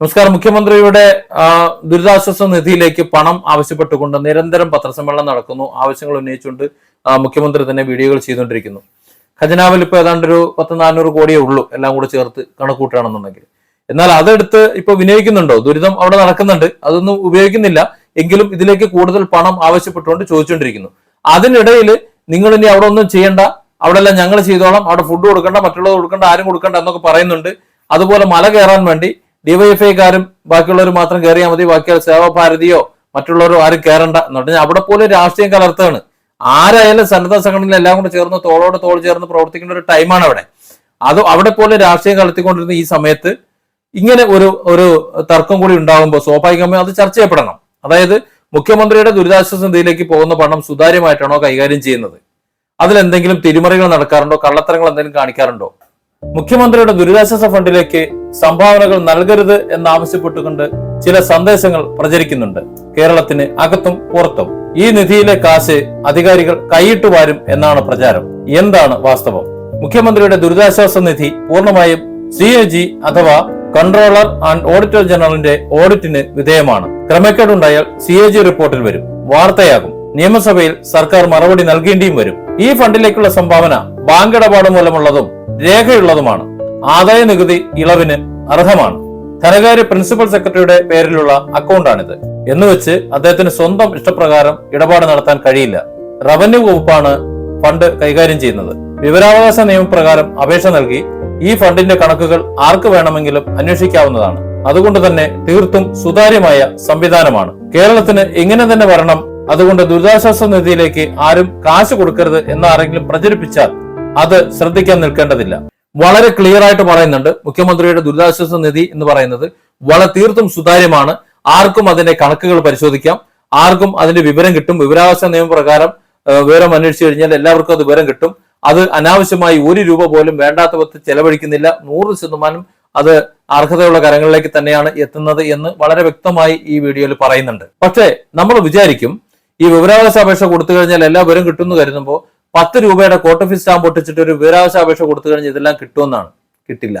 നമസ്കാരം. മുഖ്യമന്ത്രിയുടെ ദുരിതാശ്വാസ നിധിയിലേക്ക് പണം ആവശ്യപ്പെട്ടുകൊണ്ട് നിരന്തരം പത്രസമ്മേളനം നടക്കുന്നു. ആവശ്യങ്ങൾ ഉന്നയിച്ചുകൊണ്ട് മുഖ്യമന്ത്രി തന്നെ വീഡിയോകൾ ചെയ്തുകൊണ്ടിരിക്കുന്നു. ഖജനാവിൽ ഇപ്പൊ ഏതാണ്ട് ഒരു പത്ത് നാനൂറ് കോടിയേ ഉള്ളൂ. എല്ലാം കൂടെ ചേർത്ത് കണക്കൂട്ടുകയാണെന്നുണ്ടെങ്കിൽ എന്നാൽ അതെടുത്ത് ഇപ്പൊ വിനിയോഗിക്കുന്നുണ്ടോ? ദുരിതം അവിടെ നടക്കുന്നുണ്ട്. അതൊന്നും ഉപയോഗിക്കുന്നില്ല. എങ്കിലും ഇതിലേക്ക് കൂടുതൽ പണം ആവശ്യപ്പെട്ടുകൊണ്ട് ചോദിച്ചുകൊണ്ടിരിക്കുന്നു. അതിനിടയിൽ നിങ്ങൾ ഇനി അവിടെ ഒന്നും ചെയ്യേണ്ട. അവിടെ എല്ലാം ഞങ്ങൾ ചെയ്തോളാം. അവിടെ ഫുഡ് കൊടുക്കണ്ട. മറ്റുള്ളത് കൊടുക്കണ്ട. ആരും കൊടുക്കണ്ട എന്നൊക്കെ പറയുന്നുണ്ട്. അതുപോലെ മല കയറാൻ വേണ്ടി ഡിവൈഎഫ്ഐക്കാരും ബാക്കിയുള്ളവർ മാത്രം കയറിയാൽ മതി. ബാക്കിയുള്ള സേവാഭാരതിയോ മറ്റുള്ളവരോ ആരും കയറണ്ട എന്ന് പറഞ്ഞാൽ അവിടെ പോലും രാഷ്ട്രീയം കലർത്തുകയാണ് ആരായാലും സന്നദ്ധ സംഘടനയിൽ എല്ലാം കൂടെ ചേർന്ന് തോളോട് തോൾ ചേർന്ന് പ്രവർത്തിക്കേണ്ട ഒരു ടൈമാണ് അവിടെ. അത് അവിടെ പോലും രാഷ്ട്രീയം കലർത്തിക്കൊണ്ടിരുന്ന ഈ സമയത്ത് ഇങ്ങനെ ഒരു ഒരു തർക്കം കൂടി ഉണ്ടാകുമ്പോൾ സ്വാഭാവികമായും അത് ചർച്ച ചെയ്യപ്പെടണം. അതായത് മുഖ്യമന്ത്രിയുടെ ദുരിതാശ്വാസ നിധിയിലേക്ക് പോകുന്ന പണം സുതാര്യമായിട്ടാണോ കൈകാര്യം ചെയ്യുന്നത്? അതിലെന്തെങ്കിലും തിരിമറികൾ നടക്കാറുണ്ടോ? കള്ളത്തരങ്ങൾ എന്തെങ്കിലും കാണിക്കാറുണ്ടോ? മുഖ്യമന്ത്രിയുടെ ദുരിതാശ്വാസ ഫണ്ടിലേക്ക് സംഭാവനകൾ നൽകരുത് എന്നാവശ്യപ്പെട്ടുകൊണ്ട് ചില സന്ദേശങ്ങൾ പ്രചരിക്കുന്നുണ്ട്. കേരളത്തിന് അകത്തും പുറത്തും. ഈ നിധിയിലെ കാശ് അധികാരികൾ കൈയിട്ട് വാരും എന്നാണ് പ്രചാരം. എന്താണ് വാസ്തവം? മുഖ്യമന്ത്രിയുടെ ദുരിതാശ്വാസ നിധി പൂർണമായും സി ജി അഥവാ കൺട്രോളർ ആൻഡ് ഓഡിറ്റർ ജനറലിന്റെ ഓഡിറ്റിന് വിധേയമാണ്. ക്രമക്കേടുണ്ടായാൽ സി എ ജി റിപ്പോർട്ടിൽ വരും. വാർത്തയാകും. നിയമസഭയിൽ സർക്കാർ മറുപടി നൽകേണ്ടിയും വരും. ഈ ഫണ്ടിലേക്കുള്ള സംഭാവന ബാങ്ക് ഇടപാട് മൂലമുള്ളതും രേഖയുള്ളതുമാണ്. ആദായ നികുതി ഇളവിന് അർഹമാണ്. ധനകാര്യ പ്രിൻസിപ്പൽ സെക്രട്ടറിയുടെ പേരിലുള്ള അക്കൗണ്ടാണിത്. എന്നുവെച്ച് അദ്ദേഹത്തിന് സ്വന്തം ഇഷ്ടപ്രകാരം ഇടപാട് നടത്താൻ കഴിയില്ല. റവന്യൂ വകുപ്പാണ് ഫണ്ട് കൈകാര്യം ചെയ്യുന്നത്. വിവരാവകാശ നിയമപ്രകാരം അപേക്ഷ നൽകി ഈ ഫണ്ടിന്റെ കണക്കുകൾ ആർക്ക് വേണമെങ്കിലും അന്വേഷിക്കാവുന്നതാണ്. അതുകൊണ്ട് തന്നെ തീർത്തും സുതാര്യമായ സംവിധാനമാണ്. കേരളത്തിന് ഇങ്ങനെ തന്നെ വരണം അതുകൊണ്ട് ദുരിതാശ്വാസ നിധിയിലേക്ക് ആരും കാശ് കൊടുക്കരുത് എന്ന് ആരെങ്കിലും പ്രചരിപ്പിച്ചാൽ അത് ശ്രദ്ധിക്കാൻ നിൽക്കേണ്ടതില്ല. വളരെ ക്ലിയർ ആയിട്ട് പറയുന്നുണ്ട് മുഖ്യമന്ത്രിയുടെ ദുരിതാശ്വാസ നിധി എന്ന് പറയുന്നത് വളരെ തീർത്തും സുതാര്യമാണ്. ആർക്കും അതിന്റെ കണക്കുകൾ പരിശോധിക്കാം. ആർക്കും അതിന്റെ വിവരം കിട്ടും. വിവരാവകാശ നിയമപ്രകാരം വിവരം അന്വേഷിച്ചു കഴിഞ്ഞാൽ എല്ലാവർക്കും അത് വിവരം കിട്ടും. അത് അനാവശ്യമായി ഒരു രൂപ പോലും വേണ്ടാത്ത വിധത്തിൽ ചെലവഴിക്കുന്നില്ല. നൂറ് ശതമാനം അത് അർഹതയുള്ള കരങ്ങളിലേക്ക് തന്നെയാണ് എത്തുന്നത് എന്ന് വളരെ വ്യക്തമായി ഈ വീഡിയോയിൽ പറയുന്നുണ്ട്. പക്ഷേ നമ്മൾ വിചാരിക്കും ഈ വിവരാവകാശ അപേക്ഷ കൊടുത്തു കഴിഞ്ഞാൽ എല്ലാ വിവരം കിട്ടുമെന്ന് കരുതുമ്പോൾ പത്ത് രൂപയുടെ കോട്ട് ഓഫീസ് സ്റ്റാമ്പ് ഒട്ടിച്ചിട്ട് ഒരു വിവരാവകാശ അപേക്ഷ കൊടുത്തു കഴിഞ്ഞാൽ ഇതെല്ലാം കിട്ടുമെന്നാണ്. കിട്ടില്ല.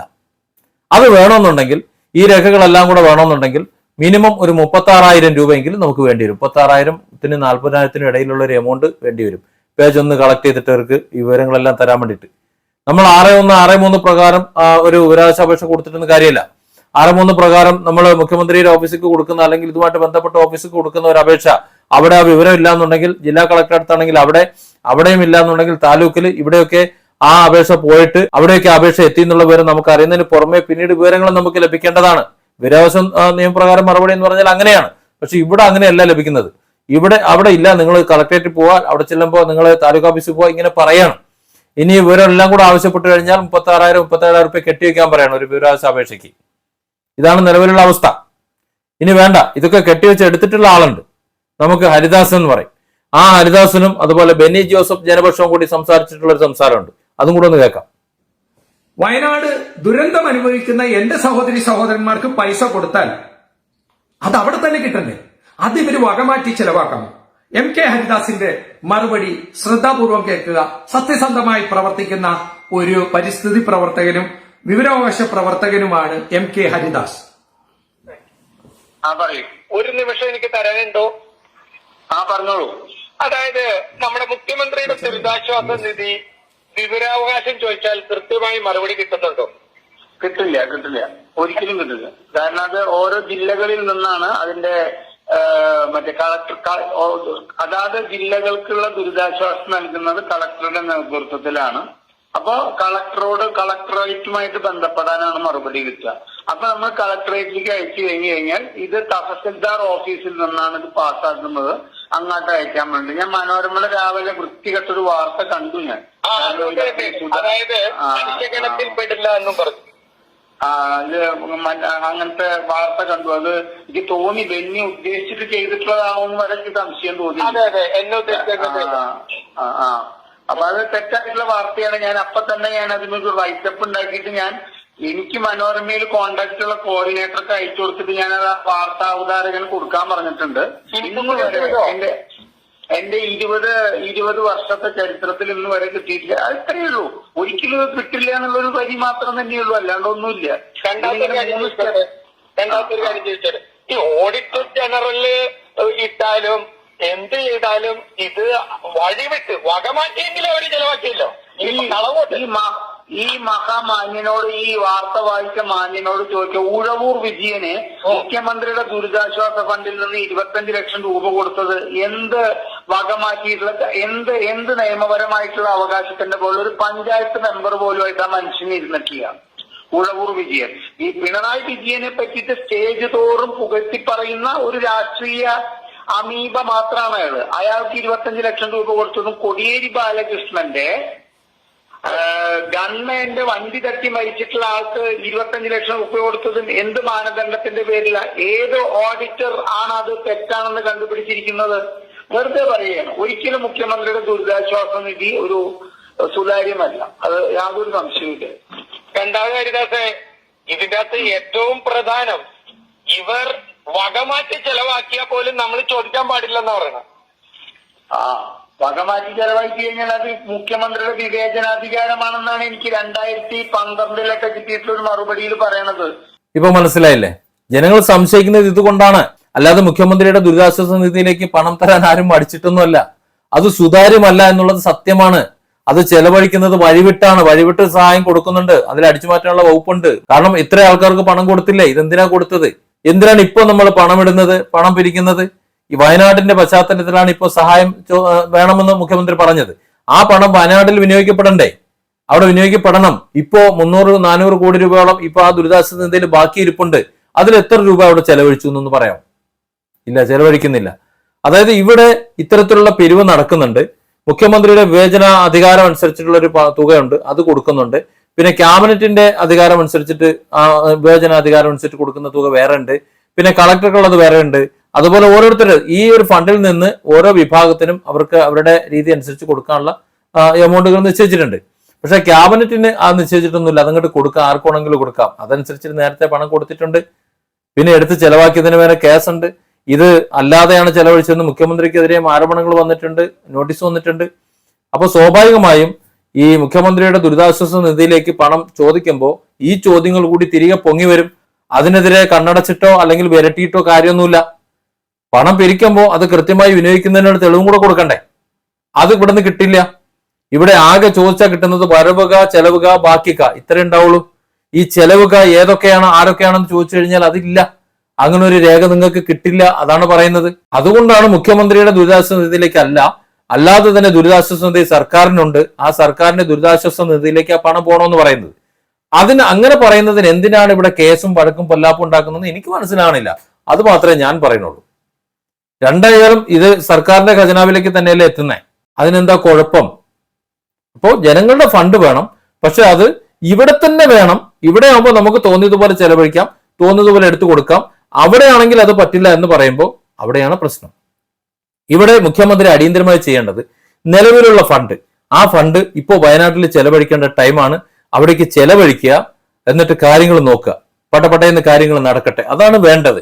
അത് വേണമെന്നുണ്ടെങ്കിൽ ഈ രേഖകളെല്ലാം കൂടെ വേണമെന്നുണ്ടെങ്കിൽ മിനിമം ഒരു മുപ്പത്തി ആറായിരം രൂപയെങ്കിലും നമുക്ക് വേണ്ടി വരും. മുപ്പത്തി ആറായിരത്തിന് നാൽപ്പതിനായിരത്തിനും ഇടയിലുള്ള ഒരു എമൗണ്ട് വേണ്ടി വരും. പേജ് ഒന്ന് കളക്ട് ചെയ്തിട്ടവർക്ക് ഈ വിവരങ്ങളെല്ലാം തരാൻ വേണ്ടിയിട്ട്. നമ്മൾ ആറ് ഒന്ന് ആറ് മൂന്ന് പ്രകാരം ഒരു വിവരാവകാശ അപേക്ഷ കൊടുത്തിട്ടൊന്നും കാര്യമില്ല. ആറ് മൂന്ന് പ്രകാരം നമ്മൾ മുഖ്യമന്ത്രിയുടെ ഓഫീസിലേക്ക് കൊടുക്കുന്ന അല്ലെങ്കിൽ ഇതുമായിട്ട് ബന്ധപ്പെട്ട ഓഫീസിൽ കൊടുക്കുന്ന ഒരു അപേക്ഷ അവിടെ ആ വിവരം ഇല്ലാന്നുണ്ടെങ്കിൽ ജില്ലാ കളക്ടർ അടുത്താണെങ്കിൽ അവിടെ അവിടെയും ഇല്ലാന്നുണ്ടെങ്കിൽ താലൂക്കിൽ ഇവിടെയൊക്കെ ആ അപേക്ഷ പോയിട്ട് അവിടെയൊക്കെ അപേക്ഷ എത്തി എന്നുള്ള വിവരം നമുക്ക് അറിയുന്നതിന് പുറമെ പിന്നീട് വിവരങ്ങൾ നമുക്ക് ലഭിക്കേണ്ടതാണ്. വിരാവശ്യം നിയമപ്രകാരം മറുപടി എന്ന് പറഞ്ഞാൽ അങ്ങനെയാണ്. പക്ഷെ ഇവിടെ അങ്ങനെയല്ല ലഭിക്കുന്നത്. ഇവിടെ അവിടെ ഇല്ല. നിങ്ങൾ കളക്ടറേറ്റിൽ പോവാ അവിടെ ചെല്ലുമ്പോൾ നിങ്ങൾ താലൂക്ക് ഓഫീസിൽ പോവാ ഇങ്ങനെ പറയണം. ഇനി വിവരം എല്ലാം കൂടെ ആവശ്യപ്പെട്ട് കഴിഞ്ഞാൽ മുപ്പത്തി ആറായിരം മുപ്പത്തി ഏഴായിരം റുപ്യ കെട്ടിവെക്കാൻ പറയണം ഒരു വിവരാവകാശ അപേക്ഷയ്ക്ക്. ഇതാണ് നിലവിലുള്ള അവസ്ഥ. ഇനി വേണ്ട ഇതൊക്കെ കെട്ടിവെച്ച് എടുത്തിട്ടുള്ള ആളുണ്ട്. നമുക്ക് ഹരിദാസൻ എന്ന് പറയും. ആ ഹരിദാസനും അതുപോലെ ബെന്നി ജോസഫ് ജനപക്ഷവും കൂടി സംസാരിച്ചിട്ടുള്ള ഒരു സംസാരമുണ്ട്. അതും കൂടെ ഒന്ന് കേൾക്കാം. വയനാട് ദുരന്തം അനുഭവിക്കുന്ന എന്റെ സഹോദരി സഹോദരന്മാർക്ക് പൈസ കൊടുത്താൽ അത് അവിടെ തന്നെ കിട്ടണ്ടേ? അത് ഇവർ വകമാറ്റി ചെലവാക്കണം. എം കെ ഹരിദാസിന്റെ മറുപടി ശ്രദ്ധാപൂർവം കേൾക്കുക. സത്യസന്ധമായി പ്രവർത്തിക്കുന്ന ഒരു പരിസ്ഥിതി പ്രവർത്തകനും വിവരാവകാശ പ്രവർത്തകനുമാണ് എം കെ ഹരിദാസ്. ആ ഒരു നിമിഷം എനിക്ക് തരാനുണ്ടോ? ആ പറഞ്ഞോളൂ. അതായത് നമ്മുടെ മുഖ്യമന്ത്രിയുടെ ദുരിതാശ്വാസ നിധി വിവരാവകാശം ചോദിച്ചാൽ കൃത്യമായി മറുപടി കിട്ടുന്നുണ്ടോ? കിട്ടില്ല കിട്ടില്ല. ഒരിക്കലും കിട്ടില്ല. കാരണം അത് ഓരോ ജില്ലകളിൽ നിന്നാണ് അതിന്റെ മറ്റേ കളക്ടർ അതാത് ജില്ലകൾക്കുള്ള ദുരിതാശ്വാസം നൽകുന്നത് കളക്ടറുടെ നേതൃത്വത്തിലാണ്. അപ്പോ കളക്ടറോട് കളക്ടറേറ്റുമായിട്ട് ബന്ധപ്പെടാനാണ് മറുപടി കിട്ടുക. അപ്പൊ നമ്മൾ കളക്ടറേറ്റിലേക്ക് അയച്ചു കഴിഞ്ഞു കഴിഞ്ഞാൽ ഇത് തഹസിൽദാർ ഓഫീസിൽ നിന്നാണ് ഇത് പാസ്സാക്കുന്നത്. അങ്ങോട്ട് അയക്കാൻ വേണ്ടി. ഞാൻ മനോരമയുടെ രാവിലെ വൃത്തികെട്ടൊരു വാർത്ത കണ്ടു ഞാൻ. അതായത്. പെടില്ല എന്നും പറഞ്ഞു. അങ്ങനത്തെ വാർത്ത കണ്ടു. അത് എനിക്ക് തോന്നി ബെന്നി ഉദ്ദേശിച്ചിട്ട് ചെയ്തിട്ടുള്ളതാവും വരെ എനിക്ക് സംശയം തോന്നി. അതെ അതെ. എന്നെ ഉദ്ദേശിച്ചത് ആ, ആ. അപ്പൊ അത് തെറ്റായിട്ടുള്ള വാർത്തയാണ്. ഞാൻ അപ്പൊ തന്നെ ഞാൻ അതിനൊരു റൈറ്റപ്പ് ഉണ്ടാക്കിയിട്ട് ഞാൻ എനിക്ക് മനോരമയിൽ കോണ്ടാക്ട് ഉള്ള കോർഡിനേറ്റർക്ക് അയച്ചു കൊടുത്തിട്ട് ഞാൻ അത് വാർത്താ അവതാരകന് കൊടുക്കാൻ പറഞ്ഞിട്ടുണ്ട്. ഇന്ന് വരെ എന്റെ എന്റെ ഇരുപത് ഇരുപത് വർഷത്തെ ചരിത്രത്തിൽ ഇന്ന് വരെ കിട്ടിയിട്ടില്ല. അത് ഇത്രയേ ഉള്ളൂ. ഒരിക്കലും ഇത് കിട്ടില്ല എന്നുള്ളൊരു വരി മാത്രം തന്നെയുള്ളൂ. അല്ലാണ്ട് ഒന്നുമില്ല രണ്ടാമത്തെ ഈ ഓഡിറ്റർ ജനറൽ ഇട്ടാലും എന്ത് ചെയ്താലും ഇത് വഴിവിട്ട് വകമാറ്റിയെങ്കിലും അവർ ചെലവാക്കിയല്ലോ. ഈ മഹാമാന്യനോട് ഈ വാർത്ത വായിച്ച മാന്യനോട് ചോദിച്ച ഉഴവൂർ വിജയന് മുഖ്യമന്ത്രിയുടെ ദുരിതാശ്വാസ ഫണ്ടിൽ നിന്ന് ഇരുപത്തഞ്ച് ലക്ഷം രൂപ കൊടുത്തത് എന്ത് വകമാറ്റിയിട്ടുള്ള എന്ത് എന്ത് നിയമപരമായിട്ടുള്ള അവകാശത്തിന്റെ പോലെ ഒരു പഞ്ചായത്ത് മെമ്പർ പോലുമായിട്ട് ആ മനുഷ്യന് ഇരുന്നിട്ടില്ല ഉഴവൂർ വിജയൻ. ഈ പിണറായി വിജയനെ പറ്റിയിട്ട് സ്റ്റേജ് തോറും പുകഴ്ത്തി പറയുന്ന ഒരു രാഷ്ട്രീയ അമീബ മാത്രമാണ് അയാൾ അയാൾക്ക് ഇരുപത്തഞ്ച് ലക്ഷം രൂപ കൊടുത്തതും കൊടിയേരി ബാലകൃഷ്ണന്റെ ഗവൺമെന്റ് വണ്ടി തട്ടി മരിച്ചിട്ടുള്ള ആൾക്ക് ഇരുപത്തഞ്ച് ലക്ഷം രൂപ കൊടുത്തതും എന്ത് മാനദണ്ഡത്തിന്റെ പേരില? ഏത് ഓഡിറ്റർ ആണ് അത് തെറ്റാണെന്ന് കണ്ടുപിടിച്ചിരിക്കുന്നത്? വെറുതെ പറയുകയാണ് ഒരിക്കലും മുഖ്യമന്ത്രിയുടെ ദുരിതാശ്വാസ നിധി ഒരു സുതാര്യമല്ല. അത് യാതൊരു സംശയമില്ല രണ്ടാമത് ഹരിദാസെ ഇതിന്റെ അകത്ത് ഏറ്റവും പ്രധാനം ഇവർ വകമാറ്റി ചെലവാക്കിയാൽ പോലും നമ്മൾ ചോദിക്കാൻ പാടില്ലെന്ന് പറയണം. ആ വകമാറ്റി ചെലവാക്കി കഴിഞ്ഞാൽ അത് മുഖ്യമന്ത്രിയുടെ വിവേചനാധികാരമാണെന്നാണ് എനിക്ക് രണ്ടായിരത്തി പന്ത്രണ്ടിലൊക്കെ കിട്ടിയിട്ടുള്ള ഒരു മറുപടിയിൽ പറയണത്. ഇപ്പൊ മനസ്സിലായില്ലേ? ജനങ്ങൾ സംശയിക്കുന്നത് ഇതുകൊണ്ടാണ്. അല്ലാതെ മുഖ്യമന്ത്രിയുടെ ദുരിതാശ്വാസ നിധിയിലേക്ക് പണം തരാൻ ആരും മടിച്ചിട്ടൊന്നുമല്ല. അത് സുതാര്യമല്ല എന്നുള്ളത് സത്യമാണ്. അത് ചെലവഴിക്കുന്നത് വഴിവിട്ടാണ്. വഴിവിട്ട് സഹായം കൊടുക്കുന്നുണ്ട്. അതിൽ അടിച്ചു മാറ്റാനുള്ള വകുപ്പുണ്ട്. കാരണം ഇത്ര ആൾക്കാർക്ക് പണം കൊടുത്തില്ലേ? ഇതെന്തിനാ കൊടുത്തത്? എന്തിനാണ് ഇപ്പോൾ നമ്മൾ പണമിടുന്നത് പണം പിരിക്കുന്നത്? ഈ വയനാടിന്റെ പശ്ചാത്തലത്തിലാണ് ഇപ്പോൾ സഹായം വേണമെന്ന് മുഖ്യമന്ത്രി പറഞ്ഞത്. ആ പണം വയനാട്ടിൽ വിനിയോഗിക്കപ്പെടണ്ടേ? അവിടെ വിനിയോഗിക്കപ്പെടണം. ഇപ്പോ മുന്നൂറ് നാനൂറ് കോടി രൂപയോളം ഇപ്പൊ ആ ദുരിതാശ്വാസ നിധിയിൽ ബാക്കി ഇരിപ്പുണ്ട് അതിൽ എത്ര രൂപ അവിടെ ചെലവഴിച്ചു എന്നൊന്ന് പറയാം ഇല്ല ചെലവഴിക്കുന്നില്ല. അതായത് ഇവിടെ ഇത്തരത്തിലുള്ള പിരിവ് നടക്കുന്നുണ്ട്. മുഖ്യമന്ത്രിയുടെ വിവേചന അധികാരം അനുസരിച്ചിട്ടുള്ള ഒരു തുകയുണ്ട്. അത് കൊടുക്കുന്നുണ്ട്. പിന്നെ ക്യാബിനറ്റിന്റെ അധികാരം അനുസരിച്ചിട്ട് ആ വിവേചന അധികാരം അനുസരിച്ച് കൊടുക്കുന്ന തുക വേറെ ഉണ്ട്. പിന്നെ കളക്ടർക്കുള്ളത് വേറെ ഉണ്ട്. അതുപോലെ ഓരോരുത്തർ ഈ ഒരു ഫണ്ടിൽ നിന്ന് ഓരോ വിഭാഗത്തിനും അവർക്ക് അവരുടെ രീതി അനുസരിച്ച് കൊടുക്കാനുള്ള എമൗണ്ടുകൾ നിശ്ചയിച്ചിട്ടുണ്ട്. പക്ഷെ ക്യാബിനറ്റിന് ആ നിശ്ചയിച്ചിട്ടൊന്നുമില്ല. അതങ്ങോട്ട് കൊടുക്കാം. ആർക്കാണെങ്കിലും കൊടുക്കാം. അതനുസരിച്ച് നേരത്തെ പണം കൊടുത്തിട്ടുണ്ട്. പിന്നെ എടുത്ത് ചെലവാക്കിയതിന് വേറെ കേസുണ്ട്. ഇത് അല്ലാതെയാണ് ചെലവഴിച്ചതെന്ന് മുഖ്യമന്ത്രിക്കെതിരെയും ആരോപണങ്ങൾ വന്നിട്ടുണ്ട് നോട്ടീസ് വന്നിട്ടുണ്ട്. അപ്പോൾ സ്വാഭാവികമായും ഈ മുഖ്യമന്ത്രിയുടെ ദുരിതാശ്വാസ നിധിയിലേക്ക് പണം ചോദിക്കുമ്പോൾ ഈ ചോദ്യങ്ങൾ കൂടി തിരികെ പൊങ്ങി വരും. അതിനെതിരെ കണ്ണടച്ചിട്ടോ അല്ലെങ്കിൽ വിരട്ടിയിട്ടോ കാര്യമൊന്നുമില്ല. പണം പിരിക്കുമ്പോൾ അത് കൃത്യമായി വിനിയോഗിക്കുന്നതിനുള്ള തെളിവും കൂടെ കൊടുക്കണ്ടേ? അത് ഇവിടുന്ന് കിട്ടില്ല. ഇവിടെ ആകെ ചോദിച്ചാൽ കിട്ടുന്നത് വരവുക ചെലവുക ബാക്കിക്ക. ഇത്രേ ഉണ്ടാവുള്ളൂ. ഈ ചെലവുക ഏതൊക്കെയാണ് ആരൊക്കെയാണെന്ന് ചോദിച്ചു കഴിഞ്ഞാൽ അതില്ല. അങ്ങനെ ഒരു രേഖ നിങ്ങൾക്ക് കിട്ടില്ല അതാണ് പറയുന്നത്. അതുകൊണ്ടാണ് മുഖ്യമന്ത്രിയുടെ ദുരിതാശ്വാസ നിധിയിലേക്കല്ല അല്ലാതെ തന്നെ ദുരിതാശ്വാസ നിധി സർക്കാരിനുണ്ട്. ആ സർക്കാരിന്റെ ദുരിതാശ്വാസ നിധിയിലേക്ക് ആ പണം പോകണമെന്ന് പറയുന്നത്. അതിന് അങ്ങനെ പറയുന്നതിന് എന്തിനാണ് ഇവിടെ കേസും വഴക്കും പൊല്ലാപ്പും ഉണ്ടാക്കുന്നത് എനിക്ക് മനസ്സിലാവണില്ല. അത് മാത്രമേ ഞാൻ പറയുന്നുള്ളൂ. രണ്ടായാലും ഇത് സർക്കാരിന്റെ ഖജനാവിലേക്ക് തന്നെയല്ലേ എത്തുന്നേ? അതിനെന്താ കുഴപ്പം? അപ്പോൾ ജനങ്ങളുടെ ഫണ്ട് വേണം. പക്ഷെ അത് ഇവിടെ തന്നെ വേണം. ഇവിടെ ആകുമ്പോൾ നമുക്ക് തോന്നിയതുപോലെ ചെലവഴിക്കാം. തോന്നിയതുപോലെ എടുത്തു കൊടുക്കാം. അവിടെയാണെങ്കിൽ അത് പറ്റില്ല എന്ന് പറയുമ്പോൾ അവിടെയാണ് പ്രശ്നം. ഇവിടെ മുഖ്യമന്ത്രി അടിയന്തരമായി ചെയ്യേണ്ടത് നിലവിലുള്ള ഫണ്ട് ആ ഫണ്ട് ഇപ്പോൾ വയനാട്ടിൽ ചെലവഴിക്കേണ്ട ടൈമാണ് അവിടേക്ക് ചെലവഴിക്കുക എന്നിട്ട് കാര്യങ്ങൾ നോക്കുക. പട്ടപ്പട്ടയെന്ന് കാര്യങ്ങൾ നടക്കട്ടെ. അതാണ് വേണ്ടത്.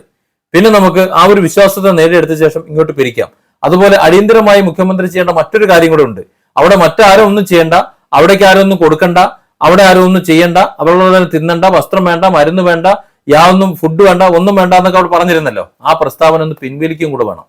പിന്നെ നമുക്ക് ആ ഒരു വിശ്വാസത്തെ നേടിയെടുത്ത ശേഷം ഇങ്ങോട്ട് പിരിക്കാം. അതുപോലെ അടിയന്തരമായി മുഖ്യമന്ത്രി ചെയ്യേണ്ട മറ്റൊരു കാര്യം കൂടെ ഉണ്ട്. അവിടെ മറ്റാരും ഒന്നും ചെയ്യേണ്ട. അവിടേക്ക് ആരും ഒന്നും കൊടുക്കണ്ട. അവിടെ ആരും ഒന്നും ചെയ്യണ്ട. അവിടെ തിന്നണ്ട വസ്ത്രം വേണ്ട മരുന്ന് വേണ്ട യാതൊന്നും ഫുഡ് വേണ്ട ഒന്നും വേണ്ട എന്നൊക്കെ അവിടെ പറഞ്ഞിരുന്നല്ലോ. ആ പ്രസ്താവന ഒന്ന് പിൻവലിക്കും കൂടെ വേണം.